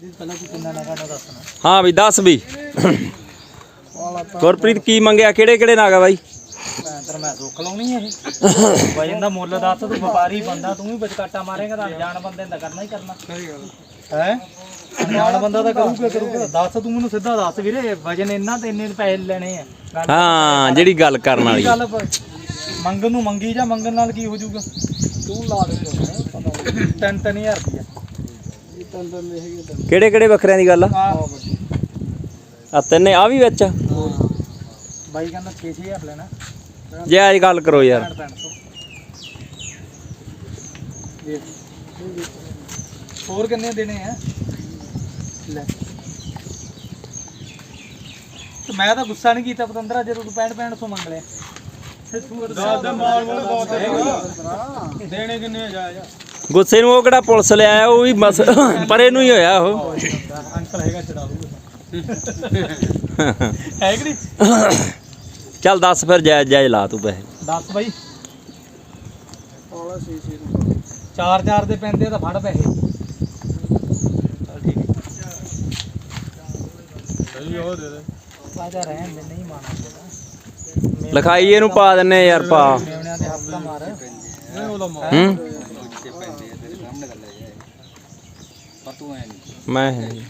ਪਹਿਲਾਂ ਤੂੰ ਕਿੰਨਾ ਨਗਾ ਦਾ ਦੱਸਣਾ ਹਾਂ ਵੀ ਦੱਸ ਵੀ। ਗੁਰਪ੍ਰੀਤ ਕੀ ਮੰਗਿਆ? ਕਿਹੜੇ ਕਿਹੜੇ ਨਾਗਾ ਬਾਈ? ਮੈਂ ਤਰ ਮੈਂ ਸੁੱਖ ਲਾਉਣੀ ਇਹ। ਵਜਨ ਦਾ ਮੁੱਲ ਦੱਸ ਤੂੰ ਵਪਾਰੀ ਬੰਦਾ ਤੂੰ ਵੀ ਵਿਚਕਾਟਾ ਮਾਰੇਗਾ ਤਾਂ ਅਣਜਾਣ ਬੰਦੇ ਨੇ ਤਾਂ ਕਰਨਾ ਹੀ ਕਰਨਾ। ਹੈ? ਅਣਜਾਣ ਬੰਦਾ ਤਾਂ ਕਰੂਗਾ ਕਰੂਗਾ। ਦੱਸ ਤੂੰ ਮੈਨੂੰ ਸਿੱਧਾ ਦੱਸ ਵੀਰੇ ਵਜਨ ਇੰਨਾ ਤੇ ਇੰਨੇ ਪੈਸੇ ਲੈਣੇ ਆ। ਗੱਲ ਹਾਂ ਜਿਹੜੀ ਗੱਲ ਕਰਨ ਵਾਲੀ। ਗੱਲ ਮੰਗਣ ਨੂੰ ਮੰਗੀ ਜਾਂ ਮੰਗਣ ਨਾਲ ਕੀ ਹੋ ਜਾਊਗਾ? ਤੂੰ ਲਾ ਦੇ। ਤਿੰਨ ਤਿੰਨ ਹਜ਼ਾਰ ਰੁਪਇਆ ਤਿੰਨ ਤਿੰਨ ਦੇ ਹੈਗੇ ਤਿੰਨ ਕਿਹੜੇ ਕਿਹੜੇ ਬੱਕਰਿਆਂ ਦੀ ਗੱਲ ਆ? ਆ ਤਿੰਨੇ ਆ ਵੀ ਵਿੱਚ? ਬਾਈ ਕਹਿੰਦਾ 6000 ਲੈਣਾ। ਜੇ ਅੱਜ ਗੱਲ ਕਰੋ ਯਾਰ। 300 ਹੋਰ ਕਿੰਨੇ ਦੇਣੇ ਆ? ਲੈ। ਤੇ ਮੈਂ ਤਾਂ ਗੁੱਸਾ ਨਹੀਂ ਕੀਤਾ ਪਤੰਦਰਾ ਜਦੋਂ ਤੂੰ 65 6500 ਮੰਗ ਲਿਆ। ਦੇਣੇ ਕਿੰਨੇ ਜਾ ਜਾ। ਗੁੱਸੇ ਨੂੰ ਉਹ ਕਿਹੜਾ ਪੁਲਿਸ ਲਿਆਇਆ ਉਹ ਵੀ ਬਸ ਪਰੇ ਨੂੰ ਹੀ ਹੋਇਆ ਉਹ। ਅੰਕਲ ਹੈਗਾ ਚੜਾ ਲੂਗਾ ਹੈ ਕਿ ਨਹੀਂ? ਚੱਲ ਦੱਸ ਫਿਰ ਜਾਇਜ਼ ਜਾਇਜ਼ ਲਾ ਤੂੰ ਪੈਸੇ। ਦੱਸ ਬਾਈ। ਚਾਰ ਚਾਰ ਦੇ ਪੈਂਦੇ ਆ ਤਾਂ ਫੜ ਪੈਸੇ। ਚੱਲ ਠੀਕ ਹੈ ਸਹੀ ਉਹ ਦੇ ਦੇ ਬਾਜਾ ਰਹਿਣ ਦੇ ਨਹੀਂ ਮਾਣਾ ਲਿਖਾਈ ਇਹਨੂੰ ਪਾ ਦਿੰਨੇ ਯਾਰ ਪਾ। ਮੇਵਣਿਆਂ ਨਹੀਂ। ਹੂੰ ਮੈਂ ਹੈ ਨੀ।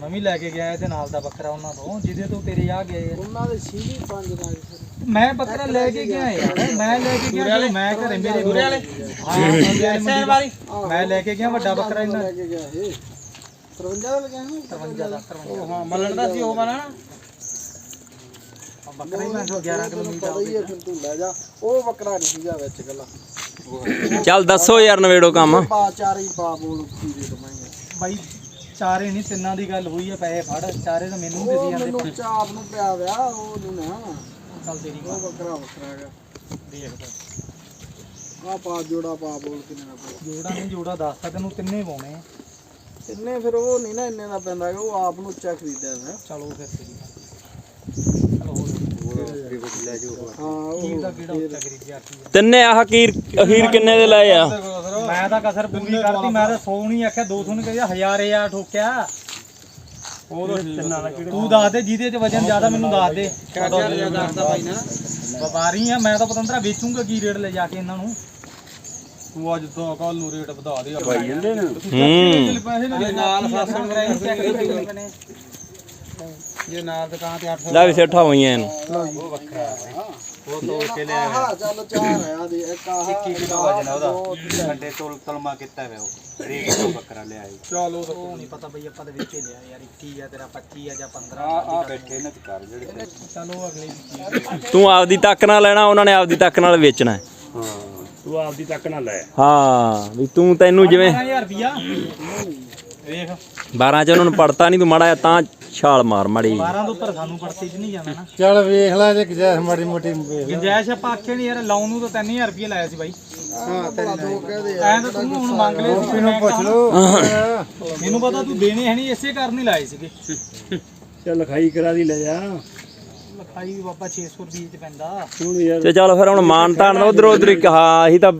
ਮੈਂ ਵੀ ਲੈ ਕੇ ਗਿਆ ਇਹਦੇ ਨਾਲ ਦਾ ਬੱਕਰਾ ਉਹਨਾਂ ਤੋਂ ਜਿਹਦੇ ਤੋਂ ਤੇਰੇ ਆ ਗਏ। ਉਹਨਾਂ ਦੇ ਸੀਲੀ ਪੰਜ ਨਾਲ ਮੈਂ ਬੱਕਰਾ ਲੈ ਕੇ ਗਿਆ ਯਾਰ ਮੈਂ ਲੈ ਕੇ ਗਿਆ ਜਦੋਂ ਮੈਂ ਘਰੇ ਮੇਰੇ ਗੁਰੇ ਵਾਲੇ? ਹਾਂ ਮੰਡੀ ਵਾਲੀ? ਮੈਂ ਲੈ ਕੇ ਗਿਆ ਵੱਡਾ ਬੱਕਰਾ ਇਹਨਾਂ ਲੈ ਕੇ ਗਿਆ ਇਹ। 53 ਦਾ ਲਗਿਆ 53 ਦਾ 53 ਹਾਂ ਮੱਲਣ ਦਾ ਸੀ ਉਹ ਬਣਾ ਬੱਕਰਾ ਹੀ ਮੈਂ 11 ਕਿਲੋ ਮੀਟ ਆ ਫਿਰ ਤੂੰ ਲੈ ਜਾ। ਉਹ ਬੱਕਰਾ ਨਹੀਂ ਸੀਗਾ ਵਿੱਚ ਗੱਲਾਂ ਚੱਲ ਦੱਸੋ ਯਾਰ ਨਵੇੜੋ ਕੰਮ। ਪਾ ਚਾਰੀ ਪਾ ਬੋਲ ਕੀ ਦੇ ਦਵਾਂਗੇ ਬਾਈ ਚਾਰੇ ਨਹੀਂ ਤਿੰਨਾਂ ਦੀ ਗੱਲ ਹੋਈ ਹੈ ਪੈਸੇ ਫੜ। ਚਾਰੇ ਤਾਂ ਮੈਨੂੰ ਦੇ ਉਹ ਜਾਂਦੇ ਮੈਨੂੰ ਚਾਪ ਨੂੰ ਪਿਆ ਵਿਆ ਉਹ ਨੂੰ ਨਾ। ਚੱਲ ਤੇਰੀ ਉਹ ਬੱਕਰਾ ਵੱਖਰਾ ਹੈਗਾ। ਦੇਖ ਆ ਪਾ ਜੋੜਾ ਪਾ ਬੋਲ ਕਿੰਨੇ ਦਾ ਪਾ ਜੋੜਾ ਨਹੀਂ ਜੋੜਾ ਦੱਸਤਾ ਤੈਨੂੰ ਤਿੰਨੇ ਪਾਉਣੇ ਆ। ਇੰਨੇ ਫਿਰ ਉਹ ਨਹੀਂ ਨਾ ਇੰਨੇ ਦਾ ਪੈਂਦਾ ਹੈਗਾ, ਉਹ ਆਪ ਨੂੰ ਉੱਚਾ ਖਰੀਦਿਆ ਚਲੋ ਫਿਰ ਤੇਰੀ ਗੱਲ। ਚਲੋ ਹੋ ਹਾਂ ਆ ਤਿੰਨੇ ਆਹ ਅਖੀਰ ਅਖੀਰ ਕਿੰਨੇ ਦੇ ਲਏ ਆ? ਮੈਂ ਤਾਂ ਕਸਰ ਪੂਰੀ ਕਰਤੀ ਮੈਂ ਤਾਂ 100 ਨਹੀਂ ਆਖਿਆ 200 ਨਹੀਂ ਕਿਹਾ ਹਜ਼ਾਰ ਹਜ਼ਾਰ ਠੋਕਿਆ। ਤੂੰ ਦੱਸ ਦੇ ਜਿਹਦੇ ਚ ਵਜਨ ਜ਼ਿਆਦਾ ਮੈਨੂੰ ਦੱਸ ਦੇ। ਵਪਾਰੀ ਆ ਮੈਂ ਤਾਂ ਪਤੰਦਰਾ ਵੇਚੂੰਗਾ ਕੀ ਰੇਟ ਲੈ ਜਾ ਕੇ ਇਹਨਾਂ ਨੂੰ? ਤੂੰ ਅੱਜ ਤੋਂ ਕੱਲ ਨੂੰ ਰੇਟ ਵਧਾ ਦੇ ਭਾਈ ਜਾਂਦੇ ਨੇ। ਹੂੰ। ਨਾਲ ਫਸਣ ਕਰਾਈ ਜੇ ਨਾਲ ਦੁਕਾਨ ਤੇ 800 ਲੈ ਵੀ ਸੇਠਾ ਹੋਈਆਂ ਇਹਨੂੰ। ਉਹ ਤੋੜ ਕੇ ਲੈ ਆਹ ਚੱਲ ਚਾਰ ਆ ਦੇ ਇੱਕ ਆਹ 21 ਕਿਲੋ ਵਜਨ ਆ ਉਹਦਾ। ਘੰਟੇ ਤੋਲ ਤਲਮਾ ਕੀਤਾ ਹੋਇਆ ਉਹ। ਰੇਕ ਤੋਂ ਬੱਕਰਾ ਲਿਆ ਸੀ ਚਲੋ ਉਹ ਨਹੀਂ ਪਤਾ ਬਈ ਆਪਾਂ ਦੇ ਵਿੱਚ ਹੀ ਲਿਆ ਯਾਰ 21 ਆ ਤੇਰਾ 25 ਆ ਜਾਂ 15 ਆ ਆ ਬੈਠੇ ਨੇ ਤੇ ਕਰ ਜਿਹੜੇ ਚਲੋ ਅਗਲੇ ਦੀ ਚੀਜ਼ ਤੂੰ ਆਪਦੀ ਤੱਕ ਨਾਲ ਲੈਣਾ ਉਹਨਾਂ ਨੇ ਆਪਦੀ ਤੱਕ ਨਾਲ ਵੇਚਣਾ ਹੈ। ਤੂੰ ਆਪਦੀ ਤੱਕ ਨਾ ਲੈ। ਹਾਂ ਵੀ ਤੂੰ ਤੈਨੂੰ ਜਿਵੇਂ 12000 ਰੁਪਿਆ ਵੇਖ। 12 ਚ ਉਹਨਾਂ ਨੂੰ ਪੜਤਾ ਨਹੀਂ ਤੂੰ ਮਾੜਾ ਤਾਂ ਛਾਲ ਮਾਰ ਮਾੜੀ 12 ਤੋਂ ਉੱਪਰ ਸਾਨੂੰ ਪੜਤੀ ਚ ਨਹੀਂ ਜਾਣਾ ਨਾ। ਚੱਲ ਵੇਖ ਲੈ ਜੇ ਕਿਜਾ ਮਾੜੀ ਮੋਟੀ ਗੁੰਜਾਇਸ਼ ਆਪਾਂ ਆਖੇ ਨਹੀਂ ਯਾਰ ਲਾਉਣ ਨੂੰ ਤਾਂ 3000 ਰੁਪਏ ਲਾਇਆ ਸੀ ਬਾਈ। ਹਾਂ ਤੇਰੀ ਦੋ ਕਹਦੇ ਐਂ ਤਾਂ ਤੂੰ ਹੁਣ ਮੰਗ ਲਿਆ ਸੀ ਇਹਨੂੰ ਪੁੱਛ ਲੋ ਮੈਨੂੰ ਪਤਾ ਤੂੰ ਦੇਣੇ ਹੈ ਨਹੀਂ ਇਸੇ ਕਾਰਨ ਹੀ ਲਾਏ ਸੀਗੇ। ਚੱਲ ਲਿਖਾਈ ਕਰਾ ਦੀ ਲੈ ਜਾ। ਲਿਖਾਈ ਵੀ ਬਾਬਾ 600 ਰੁਪਏ ਚ ਪੈਂਦਾ। ਤੇ ਚੱਲ ਫਿਰ ਹੁਣ ਮਾਨ ਦਾ ਉਧਰ ਉਧਰ ਹਾਂ ਅਸੀਂ ਤਾਂ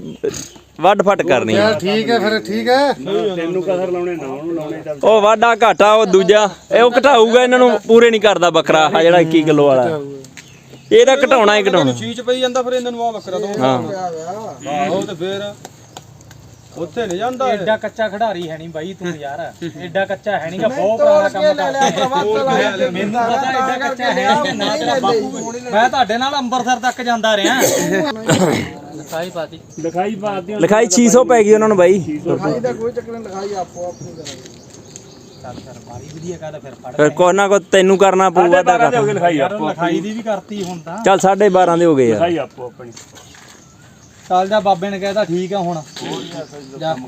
ਵੱਡ ਫਟ ਕਰਨੀ ਆ। ਠੀਕ ਹੈ ਫਿਰ ਠੀਕ ਹੈ ਤੈਨੂੰ ਕਸਰ ਲਾਉਣੇ ਨਾ ਉਹਨੂੰ ਲਾਉਣੇ ਉਹ ਵਾਡਾ ਘਾਟਾ ਉਹ ਦੂਜਾ ਇਹ ਉਹ ਘਟਾਊਗਾ ਇਹਨਾਂ ਨੂੰ ਪੂਰੇ ਨਹੀਂ ਕਰਦਾ ਬੱਕਰਾ ਆ ਜਿਹੜਾ 21 ਕਿਲੋ ਵਾਲਾ। ਇਹ ਤਾਂ ਘਟਾਉਣਾ ਹੀ ਘਟਾਉਣਾ। ਚੀਚ ਪਈ ਜਾਂਦਾ ਫਿਰ ਇਹਨਾਂ ਨੂੰ ਆ ਬੱਕਰਾ ਦੋ ਹਾਂ। ਆਹੋ ਤੇ ਫਿਰ ਉੱਥੇ ਨਹੀਂ ਜਾਂਦਾ। ਐਡਾ ਕੱਚਾ ਖਿਡਾਰੀ ਹੈ ਨਹੀਂ ਬਾਈ ਤੂੰ ਯਾਰ। ਐਡਾ ਕੱਚਾ ਹੈ ਨਹੀਂਗਾ ਬਹੁਤ ਪੁਰਾਣਾ ਕੰਮ ਕਰਦਾ। ਮੈਨੂੰ ਪਤਾ ਐਡਾ ਕੱਚਾ ਹੈ ਨੀ, ਨਾ ਤੇਰਾ ਬਾਪੂ ਮੈਂ ਤੁਹਾਡੇ ਨਾਲ ਅੰਮ੍ਰਿਤਸਰ ਤੱਕ ਜਾਂਦਾ ਰਿਹਾ। ਲਿਖਾਈ ਪਾਤੀ ਲਿਖਾਈ ਪਾਤੀ ਲਿਖਾਈ 600 ਪੈ ਗਈ ਉਹਨਾਂ ਨੂੰ ਬਾਈ। ਲਿਖਾਈ ਦਾ ਕੋਈ ਚੱਕਰ ਨਹੀਂ ਲਿਖਾਈ ਆਪੋ ਆਪਣੀ ਕਰਾਂਗੇ। ਚੱਲ ਫਿਰ ਮਾਰੀ ਵਧੀਆ ਕਹਦਾ ਫਿਰ ਫੜ ਫਿਰ ਕੋਈ ਨਾ ਕੋਈ ਤੈਨੂੰ ਕਰਨਾ ਪਊਗਾ ਤਾਂ ਕਰ ਲਿਖਾਈ ਯਾਰ ਲਿਖਾਈ ਦੀ ਵੀ ਕਰਤੀ ਹੁਣ ਤਾਂ ਚੱਲ 12.5 ਦੇ ਹੋ ਗਏ ਯਾਰ ਲਿਖਾਈ ਆਪੋ ਆਪਣੀ ਚੱਲ ਜਾ ਬਾਬੇ ਨੇ ਕਹਿਤਾ ਠੀਕ ਆ ਹੁਣ।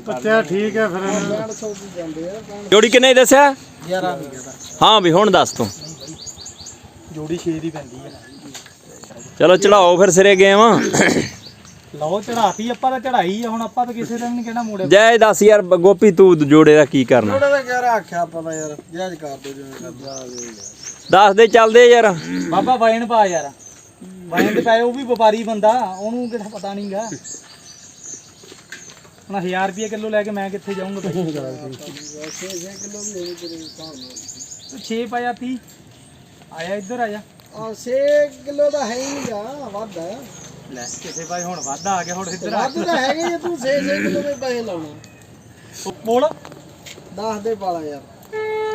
ਬੱਚਾ ਠੀਕ ਹੈ। ਫਿਰ 100 ਦੀ ਜਾਂਦੇ ਆ ਜੋੜੀ ਕਿੰਨੇ ਦੀ ਦੱਸਿਆ? 11 ਦੀ ਕਹਿਤਾ ਹਾਂ ਵੀ ਹੁਣ ਦੱਸ ਤੂੰ। ਜੋੜੀ 6 ਦੀ ਪੈਂਦੀ ਹੈ ਚਲੋ ਚੜਾਓ ਫਿਰ ਸਿਰੇ ਗਏ ਵਾਂ ਲਓ ਚੜਾਤੀ ਆਪਾਂ ਤਾਂ ਚੜਾਈ ਆ ਹੁਣ ਆਪਾਂ ਤਾਂ ਕਿਸੇ ਦਾ ਵੀ ਨਹੀਂ ਕਹਿਣਾ ਮੋੜੇ ਜੈ ਦੱਸ ਯਾਰ ਗੋਪੀ ਤੂੰ ਜੋੜੇ ਦਾ ਕੀ ਕਰਨਾ? ਉਹਦਾ ਤਾਂ ਕਹਿ ਆਖਿਆ ਆਪਾਂ ਤਾਂ ਯਾਰ ਜਾਇਜ਼ ਕਰ ਦੋ ਜਿਵੇਂ ਕਰਦਾ ਦੱਸ ਦੇ ਚੱਲਦੇ ਯਾਰ। ਬਾਬਾ ਵਜਨ ਪਾ ਯਾਰ। ਵਜਨ ਤੇ ਪਾਏ ਉਹ ਵੀ ਵਪਾਰੀ ਬੰਦਾ ਉਹਨੂੰ ਕਿਹੜਾ ਪਤਾ ਨਹੀਂਗਾ। ਹੁਣ 1000 ਰੁਪਏ ਕਿਲੋ ਲੈ ਕੇ ਮੈਂ ਕਿੱਥੇ ਜਾਊਂਗਾ 6-6 ਕਿਲੋ ਵੀ ਤੂੰ 6 ਪਾਇਆ 30 ਆਇਆ ਇੱਧਰ ਆ ਜਾ ਆ 6 ਕਿਲੋ ਦਾ ਹੈ ਹੀ ਨਹੀਂਗਾ ਵੱਧ ਹੈ। ਲੈ ਕਿਸੇ ਭਾਈ ਹੁਣ ਵਾਧਾ ਆ ਗਿਆ ਹੁਣ ਇੱਧਰ ਆ ਵੱਧ ਤਾਂ ਹੈਗੇ ਜੇ ਤੂੰ 6-6 ਕਿਲੋ ਦੇ ਪੈਸੇ ਲਾਉਣਾ। ਬੋਲ। 10 ਦੇ ਪਾਲਾ ਯਾਰ।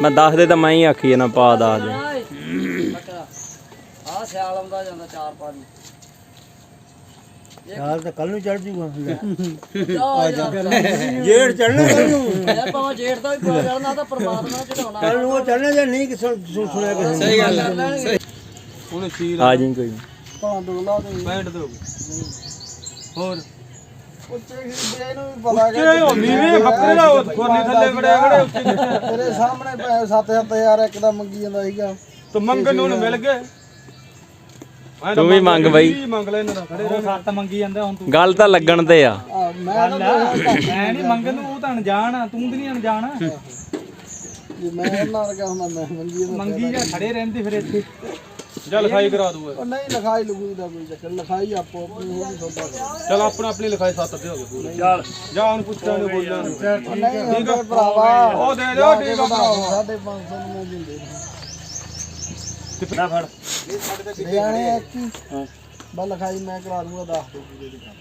ਮੈਂ ਦੱਸ ਦੇ ਤਾਂ ਮੈਂ ਹੀ ਆਖੀ ਨਾ ਪਾ ਦੱਸ ਦੇ। ਆ ਸਿਆਲ ਆਉਂਦਾ ਜਾਂਦਾ ਚਾਰ ਪਾ ਦੀ ਯਾਰ ਤਾਂ ਕੱਲ ਨੂੰ ਚੜ ਜੂਗਾ ਜੇੜ ਚੜਨਾ ਕੱਲ ਨੂੰ ਯਾਰ ਭਾਵੇਂ ਜੇੜ ਦਾ ਵੀ ਪਾ ਜਾਣਾ ਤਾਂ ਪਰਮਾਤਮਾ ਚੜਾਉਣਾ ਕੱਲ ਨੂੰ ਉਹ ਚੜਨਾ ਜਾਂ ਨਹੀਂ ਕਿਸੇ ਨੂੰ ਸੁਣਿਆ ਕਿਸੇ ਸਹੀ ਗੱਲ ਹੁਣ ਸੀਲ ਆ ਜੀ ਕੋਈ ਨੀ। ਭਾਂ ਦੋਲਾ ਦੇ। ਪੈਂਟ ਦੋ। ਹੋਰ? ਉੱਚੇ ਖਰੀਦੇ ਨੂੰ ਵੀ ਪਤਾ ਕਿ ਉਹ ਨੀਵੇਂ ਬੱਕਰੇ ਦਾ ਉਹ ਖੋਨੀ ਥੱਲੇ ਬੜੇ ਬੜੇ ਉੱਚੇ ਕਿੱਥੇ ਤੇਰੇ ਸਾਹਮਣੇ ਪੈਸੇ 7-7000 ਇੱਕ ਦਾ ਮੰਗੀ ਜਾਂਦਾ ਸੀਗਾ। ਤੂੰ ਮੰਗਣ ਨੂੰ ਮਿਲ ਗਏ। ਮੈਂ ਤਾਂ ਤੂੰ ਵੀ ਮੰਗ ਬਈ। ਵੀਹ ਮੰਗ ਲੈ ਇਹਨਾਂ ਦਾ ਖੜੇ ਉਹ ਸੱਤ ਮੰਗੀ ਜਾਂਦਾ ਹੁਣ ਤੂੰ ਗੱਲ ਤਾਂ ਲੱਗਣ ਤੇ ਆ। ਮੈਂ ਨਹੀਂ ਮੰਗਣ ਨੂੰ ਉਹ ਤਾਂ ਅਣਜਾਣ ਆ ਤੂੰ ਤੇ ਨਹੀਂ ਅਣਜਾਣ ਜੇ ਮੈਂ ਉਹਨਾਂ ਵਰਗਾ ਹੁੰਦਾ ਮੈਂ ਮੰਗੀ ਜਾਂਦਾ ਮੰਗੀ ਜਾਂ ਖੜੇ ਰਹਿੰਦੇ ਫਿਰ ਇੱਥੇ। ਚੱਲ ਲਿਖਾਈ ਕਰਾ ਦੂਗਾ ਉਹ ਨਹੀਂ ਲਿਖਾਈ ਲਗੂਈ ਦਾ ਕੋਈ ਚੱਕਰ ਲਿਖਾਈ ਆਪੋ ਆਪਣੀ ਵੀ ਸੌਦਾ ਚੱਲ ਆਪਣਾ ਆਪਣੀ ਲਿਖਾਈ ਸੱਤ ਦੇ ਹੋ ਗਏ ਪੂਰੇ। ਚੱਲ। ਜਾ ਉਹਨੂੰ ਪੁੱਛਾਂ ਨੂੰ। ਬੋਲਾਂ ਨੂੰ ਨਹੀਂ ਹੁੰਦੇ ਭਰਾਵਾ ਉਹ ਦੇ ਦਿਓ ਠੀਕ ਆ ਭਰਾਵਾ। ਸਾਢੇ 500 ਨੂੰ ਮੈਂ ਦਿੰਦੇ ਕਿੱਦਾਂ ਫੜ ਨਿਆਣੇ ਇੱਕ ਹੀ। ਬਸ ਲਿਖਾਈ ਮੈਂ ਕਰਾ ਦੂੰਗਾ ਦੱਸ ਦੋ। ਪੂਰੇ ਦੀ ਗੱਲ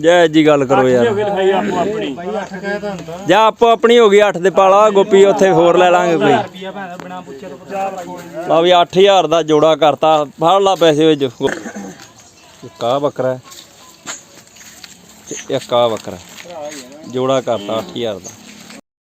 ਜੈ ਜੀ ਗੱਲ ਕਰੋ ਯਾਰ। ਲਿਖਾਈ ਆਪੋ ਆਪਣੀ। ਜਾਂ ਆਪੋ ਆਪਣੀ ਹੋ ਗਈ 8 ਦੇ ਪਾਲਾ ਗੋਪੀ ਉੱਥੇ ਹੋਰ ਲੈ ਲਾਂਗੇ ਕੋਈ। ਆ। ਵੀ 8000 ਦਾ ਜੋੜਾ ਕਰਤਾ ਫੜ ਲਾ ਪੈਸੇ ਵਿੱਚ। ਇੱਕ ਆ ਬੱਕਰਾ ਹੈ ਤੇ ਇੱਕ ਆ ਬੱਕਰਾ ਜੋੜਾ ਕਰਤਾ 8000 ਦਾ।